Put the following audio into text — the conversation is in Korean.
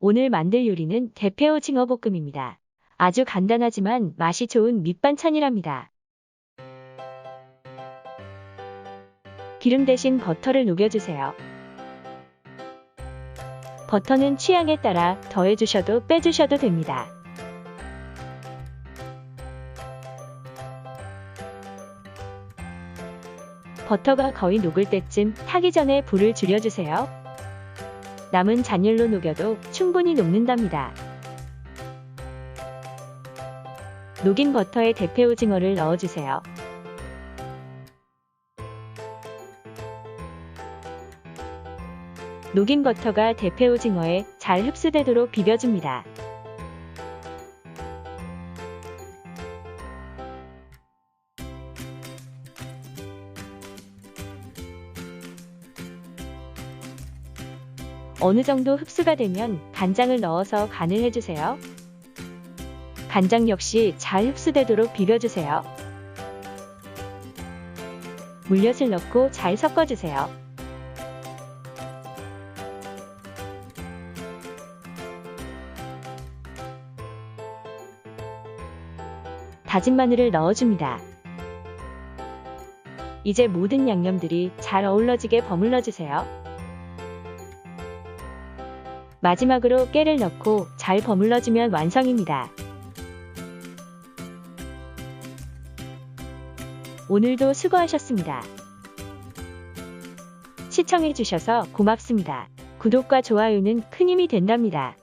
오늘 만들 요리는 대패 오 징어 볶음입니다. 아주 간단하지만 맛이 좋은 밑반찬이랍니다. 기름 대신 버터를 녹여주세요. 버터는 취향에 따라 더해주셔도 빼주셔도 됩니다. 버터가 거의 녹을 때쯤 타기 전에 불을 줄여주세요. 남은 잔열로 녹여도 충분히 녹는답니다. 녹인 버터에 대패 오징어를 넣어주세요. 녹인 버터가 대패 오징어에 잘 흡수되도록 비벼줍니다. 어느 정도 흡수가 되면 간장을 넣어서 간을 해주세요. 간장 역시 잘 흡수되도록 비벼주세요. 물엿을 넣고 잘 섞어주세요. 다진 마늘을 넣어줍니다. 이제 모든 양념들이 잘 어우러지게 버물러 주세요. 마지막으로 깨를 넣고 잘 버물러주면 완성입니다. 오늘도 수고하셨습니다. 시청해주셔서 고맙습니다. 구독과 좋아요는 큰 힘이 된답니다.